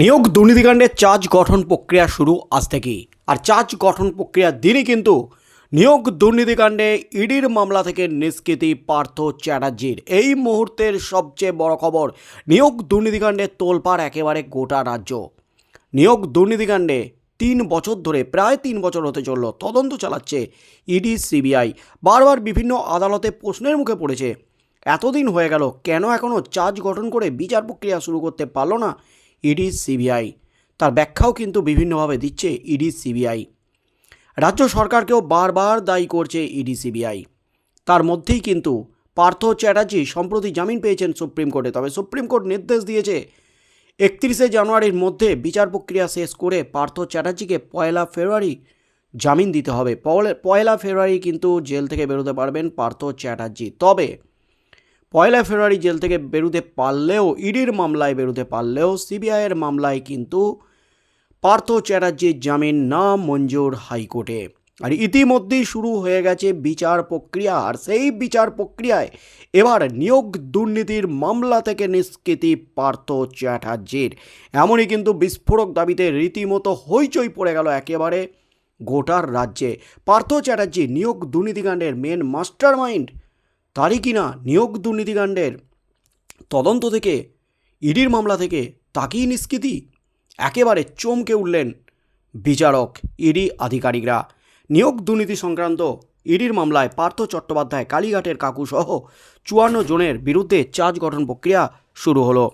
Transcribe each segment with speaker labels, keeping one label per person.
Speaker 1: নিয়োগ দুর্নীতিকাণ্ডের চার্জ গঠন প্রক্রিয়া শুরু আজ থেকেই। আর চার্জ গঠন প্রক্রিয়ার দিনই কিন্তু নিয়োগ দুর্নীতিকাণ্ডে ইডির মামলা থেকে নিষ্কৃতি পার্থ চ্যাটার্জির। এই মুহূর্তের সবচেয়ে বড় খবর, নিয়োগ দুর্নীতিকাণ্ডে তোলপাড় একেবারে গোটা রাজ্য। নিয়োগ দুর্নীতিকাণ্ডে তিন বছর ধরে, প্রায় তিন বছর হতে চলল, তদন্ত চালাচ্ছে ইডি, সিবিআই। বারবার বিভিন্ন আদালতে প্রশ্নের মুখে পড়েছে, এতদিন হয়ে গেল, কেন এখনও চার্জ গঠন করে বিচার প্রক্রিয়া শুরু করতে পারল না ইডি সিবিআই। তার ব্যাখ্যাও কিন্তু বিভিন্নভাবে দিচ্ছে ইডি সিবিআই। রাজ্য সরকারকেও বারবার দায়ী করছে ইডি সিবিআই। তার মধ্যেই কিন্তু পার্থ চ্যাটার্জি সম্প্রতি জামিন পেয়েছেন সুপ্রিম কোর্টে, তবে সুপ্রিম কোর্ট নির্দেশ দিয়েছে একত্রিশে জানুয়ারির মধ্যে বিচার প্রক্রিয়া শেষ করে পার্থ চ্যাটার্জিকে পয়লা ফেব্রুয়ারি জামিন দিতে হবে। পয়লা- ফেব্রুয়ারি কিন্তু জেল থেকে বেরোতে পারবেন পার্থ চ্যাটার্জি। তবে পয়লা ফেব্রুয়ারি জেল থেকে বেরোতে পারলেও, ইডির মামলায় বেরোতে পারলেও, সিবিআইয়ের মামলায় কিন্তু পার্থ চ্যাটার্জির জামিন না মঞ্জুর হাইকোর্টে। আর ইতিমধ্যেই শুরু হয়ে গেছে বিচার প্রক্রিয়া, আর সেই বিচার প্রক্রিয়ায় এবার নিয়োগ দুর্নীতির মামলা থেকে নিষ্কৃতি পার্থ চ্যাটার্জির। এমনই কিন্তু বিস্ফোরক দাবিতে রীতিমতো হইচই পড়ে গেল একেবারে গোটার রাজ্যে। পার্থ চ্যাটার্জি নিয়োগ দুর্নীতিকাণ্ডের মেন মাস্টার মাইন্ড তারই কিনা নিয়োগ দুর্নীতিকাণ্ডের তদন্ত থেকে, ইডির মামলা থেকে তাকেই নিষ্কৃতি? একেবারে চমকে উঠলেন বিচারক, ইডি আধিকারিকরা। নিয়োগ দুর্নীতি সংক্রান্ত ইডির মামলায় পার্থ চট্টোপাধ্যায়, কালীঘাটের কাকুসহ চুয়ান্ন জনের বিরুদ্ধে চার্জ গঠন প্রক্রিয়া শুরু হলো।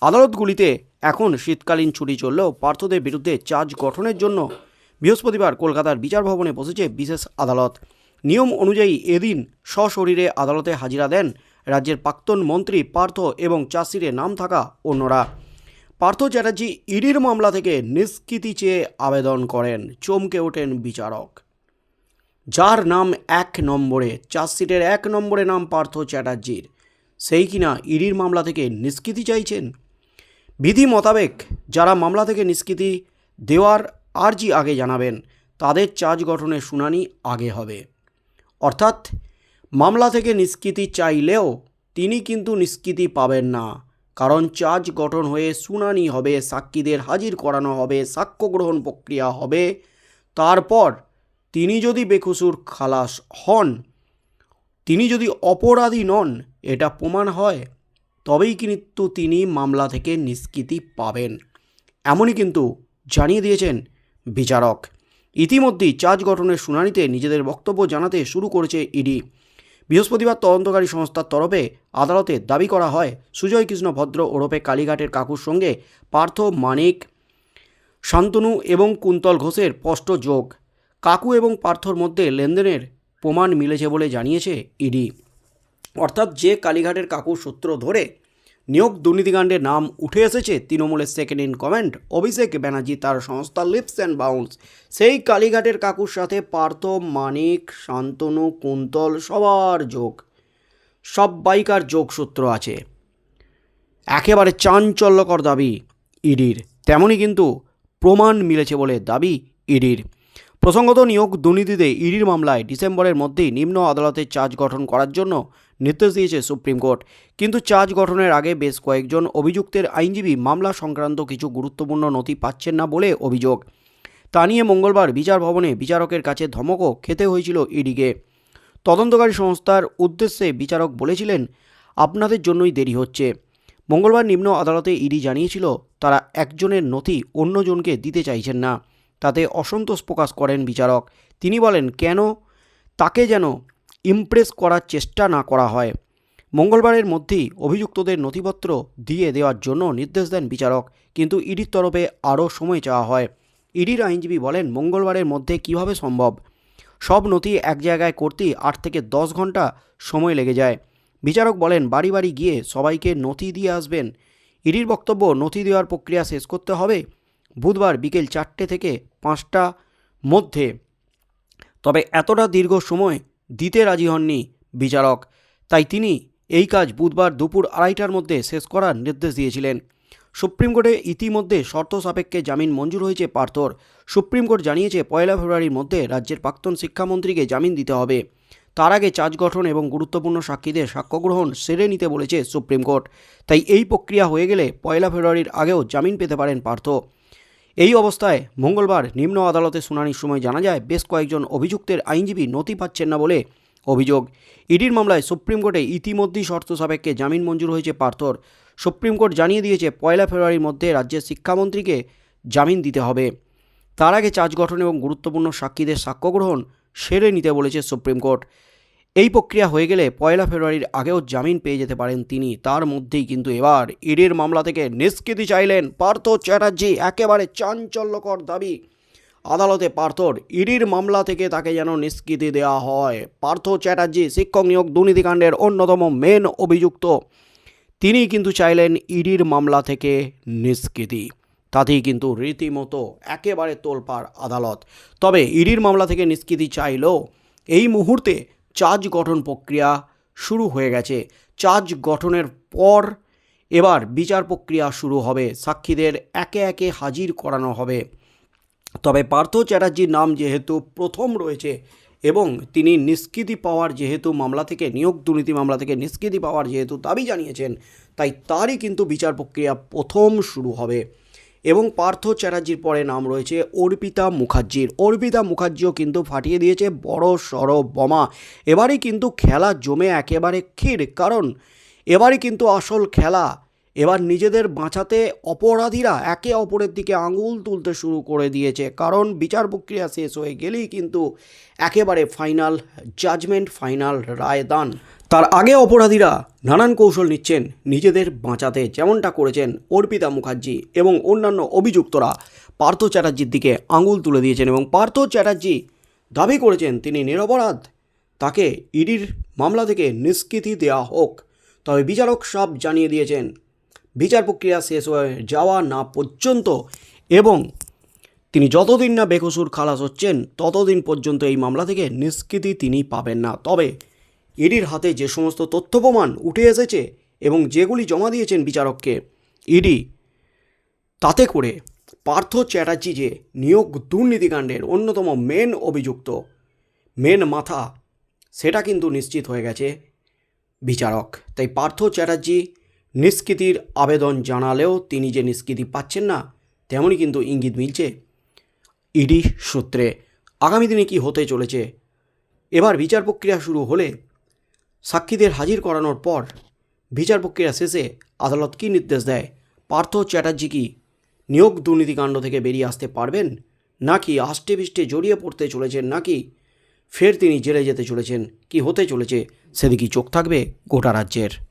Speaker 1: আদালতগুলিতে এখন শীতকালীন ছুটি চললেও পার্থদের বিরুদ্ধে চার্জ গঠনের জন্য বৃহস্পতিবার কলকাতার বিচার ভবনে বসেছে বিশেষ আদালত। নিয়ম অনুযায়ী এদিন সশরীরে আদালতে হাজিরা দেন রাজ্যের প্রাক্তন মন্ত্রী, পার্থ এবং চাষিরে নাম থাকা অন্যরা। পার্থ চ্যাটার্জি ইডির মামলা থেকে নিষ্কৃতি চেয়ে আবেদন করেন। চমকে ওঠেন বিচারক। যার নাম এক নম্বরে চার্জশিটের এক নম্বরে নাম পার্থ চ্যাটার্জির। সেই কিনা ইডির মামলা থেকে নিষ্কৃতি চাইছেন? বিধি মোতাবেক যারা মামলা থেকে নিষ্কৃতি দেওয়ার আর্জি আগে জানাবেন, তাদের চার্জ গঠনের শুনানি আগে হবে। অর্থাৎ, মামলা থেকে নিষ্কৃতি চাইলেও তিনি কিন্তু নিষ্কৃতি পাবেন না। কারণ চার্জ গঠন হয়ে শুনানি হবে, সাক্ষীদের হাজির করানো হবে, সাক্ষ্য গ্রহণ প্রক্রিয়া হবে। তারপর তিনি যদি বেকসুর খালাস হন, তিনি যদি অপরাধী নন, এটা প্রমাণ হয়, তবেই কিন্তু তিনি মামলা থেকে নিষ্কৃতি পাবেন। এমনই কিন্তু জানিয়ে দিয়েছেন বিচারক। ইতিমধ্যেই চার্জ গঠনের শুনানিতে নিজেদের বক্তব্য জানাতে শুরু করেছে ইডি। বৃহস্পতিবার তদন্তকারী সংস্থার তরফে আদালতে দাবি করা হয়, সুজয় কৃষ্ণ ভদ্র ওরফে কালীঘাটের কাকুর সঙ্গে পার্থ, মানিক, শান্তনু এবং কুন্তল ঘোষের স্পষ্ট যোগ। কাকু এবং পার্থর মধ্যে লেনদেনের প্রমাণ মিলেছে বলে জানিয়েছে ইডি। অর্থাৎ যে কালীঘাটের কাকুর সূত্র ধরে নিয়োগ দুর্নীতিকাণ্ডের নাম উঠে এসেছে তৃণমূলের second in command Abhishek Banerjee তার সংস্থা লিপস অ্যান্ড বাউন্স সেই কালীঘাটের কাকুর সাথে পার্থ, মানিক, শান্তনু, কুন্তল, সবার যোগ। সব বাইকার যোগসূত্র আছে। একেবারে চাঞ্চল্যকর দাবি ইডির। তেমনই কিন্তু প্রমাণ মিলেছে বলে দাবি ইডির। প্রসঙ্গত নিয়োগ দুর্নীতিতে ইডির মামলায় ডিসেম্বরের মধ্যেই নিম্ন আদালতে চার্জ গঠন করার জন্য নির্দেশ দিয়েছে সুপ্রিম কোর্ট। কিন্তু চার্জ গঠনের আগে বেশ কয়েকজন অভিযুক্তের আইনজীবী মামলা সংক্রান্ত কিছু গুরুত্বপূর্ণ নথি পাচ্ছেন না বলে অভিযোগ। তা নিয়ে মঙ্গলবার বিচার ভবনে বিচারকের কাছে ধমকও খেতে হয়েছিল ইডিকে। তদন্তকারী সংস্থার উদ্দেশ্যে বিচারক বলেছিলেন, আপনাদের জন্যই দেরি হচ্ছে। মঙ্গলবার নিম্ন আদালতে ইডি জানিয়েছিল, তারা একজনের নথি অন্যজনকে দিতে চাইছেন না। তাতে অসন্তোষ প্রকাশ করেন বিচারক। তিনি বলেন, কেন? তাকে যেন ইমপ্রেস করার চেষ্টা না করা হয়। মঙ্গলবারের মধ্যেই অভিযুক্তদের নথিপত্র দিয়ে দেওয়ার জন্য নির্দেশ দেন বিচারক, কিন্তু ইডির তরফে আরও সময় চাওয়া হয়। ইডির আইনজীবী বলেন, মঙ্গলবারের মধ্যে কীভাবে সম্ভব? সব নথি এক জায়গায় করতেই আট থেকে দশ ঘণ্টা সময় লেগে যায়। বিচারক বলেন, বাড়ি বাড়ি গিয়ে সবাইকে নথি দিয়ে আসবেন। ইডির বক্তব্য নথি দেওয়ার প্রক্রিয়া শেষ করতে হবে। বুধবার বিকেল চারটে থেকে পাঁচটা মধ্যে। তবে এতটা দীর্ঘ সময় দিতে রাজি হননি বিচারক। তাই তিনি এই কাজ বুধবার দুপুর আড়াইটার মধ্যে শেষ করার নির্দেশ দিয়েছিলেন। সুপ্রিম কোর্টে ইতিমধ্যে শর্ত সাপেক্ষে জামিন মঞ্জুর হয়েছে পার্থর। সুপ্রিম কোর্ট জানিয়েছে, পয়লা ফেব্রুয়ারির মধ্যে রাজ্যের প্রাক্তন শিক্ষামন্ত্রীকে জামিন দিতে হবে। তার আগে চার্জ গঠন এবং গুরুত্বপূর্ণ সাক্ষীদের সাক্ষ্য গ্রহণ সেরে নিতে বলেছে সুপ্রিম কোর্ট। তাই এই প্রক্রিয়া হয়ে গেলে পয়লা ফেব্রুয়ারির আগেও জামিন পেতে পারেন পার্থ। এই অবস্থায় মঙ্গলবার নিম্ন আদালতে শুনানির সময় জানা যায়, বেশ কয়েকজন অভিযুক্তের আইনজীবী নথি পাচ্ছেন না বলে অভিযোগ। ইডির মামলায় সুপ্রিম কোর্টে ইতিমধ্যেই শর্ত সাপেক্ষে জামিন মঞ্জুর হয়েছে পার্থর। সুপ্রিম কোর্ট জানিয়ে দিয়েছে, পয়লা ফেব্রুয়ারির মধ্যে রাজ্যের শিক্ষামন্ত্রীকে জামিন দিতে হবে। তার আগে চার্জ গঠন এবং গুরুত্বপূর্ণ সাক্ষীদের সাক্ষ্য গ্রহণ সেরে নিতে বলেছে সুপ্রিম কোর্ট। এই প্রক্রিয়া হয়ে গেলে পয়লা ফেব্রুয়ারির আগেও জামিন পেয়ে যেতে পারেন তিনি। তার মধ্যেই কিন্তু এবার ইডির মামলা থেকে নিষ্কৃতি চাইলেন পার্থ চ্যাটার্জি, একেবারে চাঞ্চল্যকর দাবি। আদালতে পার্থর ইডির মামলা থেকে তাকে যেন নিষ্কৃতি দেওয়া হয়। পার্থ চ্যাটার্জি শিক্ষক নিয়োগ দুর্নীতিকাণ্ডের অন্যতম মেন অভিযুক্ত। তিনি কিন্তু চাইলেন ইডির মামলা থেকে নিষ্কৃতি। তাতেই কিন্তু রীতিমতো একেবারে তোলপাড় আদালত। তবে ইডির মামলা থেকে নিষ্কৃতি চাইলেও এই মুহূর্তে চার্জ গঠন প্রক্রিয়া শুরু হয়ে গেছে। চার্জ গঠনের পর এবার বিচার প্রক্রিয়া শুরু হবে। সাক্ষীদের একে একে হাজির করানো হবে। তবে পার্থ চ্যাটার্জির নাম যেহেতু প্রথম রয়েছে এবং তিনি নিষ্কৃতি পাওয়ার যেহেতু মামলা থেকে, নিয়োগ দুর্নীতি মামলা থেকে নিষ্কৃতি পাওয়ার যেহেতু দাবি জানিয়েছেন, তাই তারই কিন্তু বিচার প্রক্রিয়া প্রথম শুরু হবে। এবং পার্থ চ্যাটার্জির পরে নাম রয়েছে অর্পিতা মুখার্জির। অর্পিতা মুখার্জিও কিন্তু ফাটিয়ে দিয়েছে বড় সড় বোমা। এবারে কিন্তু খেলা জমে একেবারে ক্ষীর, কারণ এবারে কিন্তু আসল খেলা এবার নিজেদের বাঁচাতে অপরাধীরা একে অপরের দিকে আঙুল তুলতে শুরু করে দিয়েছে। কারণ বিচার প্রক্রিয়া শেষ হয়ে গেলেই কিন্তু একেবারে ফাইনাল জাজমেন্ট, ফাইনাল রায়দান। তার আগে অপরাধীরা নানান কৌশল নিচ্ছেন নিজেদের বাঁচাতে, যেমনটা করেছেন অর্পিতা মুখার্জি এবং অন্যান্য অভিযুক্তরা। পার্থ চ্যাটার্জির দিকে আঙুল তুলে দিয়েছেন এবং পার্থ চ্যাটার্জি দাবি করেছেন, তিনি নিরপরাধ। তাকে ইডির মামলা থেকে নিষ্কৃতি দেওয়া হোক। তবে বিচারক সব জানিয়ে দিয়েছেন বিচার প্রক্রিয়া শেষ হয়ে যাওয়া না পর্যন্ত এবং তিনি যতদিন না বেকসুর খালাস হচ্ছেন, ততদিন পর্যন্ত এই মামলা থেকে নিষ্কৃতি তিনি পাবেন না। তবে ইডির হাতে যে সমস্ত তথ্য প্রমাণ উঠে এসেছে এবং যেগুলি জমা দিয়েছেন বিচারককে, ইডি তাতে করে পার্থ চ্যাটার্জি যে নিয়োগ দুর্নীতিকাণ্ডের অন্যতম মেন অভিযুক্ত মেন মাথা, সেটা কিন্তু নিশ্চিত হয়ে গেছে বিচারক। তাই পার্থ চ্যাটার্জি নিষ্কৃতির আবেদন জানালেও তিনি যে নিষ্কৃতি পাচ্ছেন না তেমনই কিন্তু ইঙ্গিত মিলছে। ইডি সূত্রে আগামী দিনে কি হতে চলেছে? এবার বিচার প্রক্রিয়া শুরু হলে সাক্ষীদের হাজির করানোর পর বিচার প্রক্রিয়া শেষে আদালত কী নির্দেশ দেয়? পার্থ চ্যাটার্জি কি নিয়োগ দুর্নীতিকাণ্ড থেকে বেরিয়ে আসতে পারবেন? নাকি আষ্টে পিষ্টে জড়িয়ে পড়তে চলেছেন? নাকি ফের তিনি জেলে যেতে চলেছেন? কি হতে চলেছে? সেদিকেই চোখ থাকবে গোটা রাজ্যের।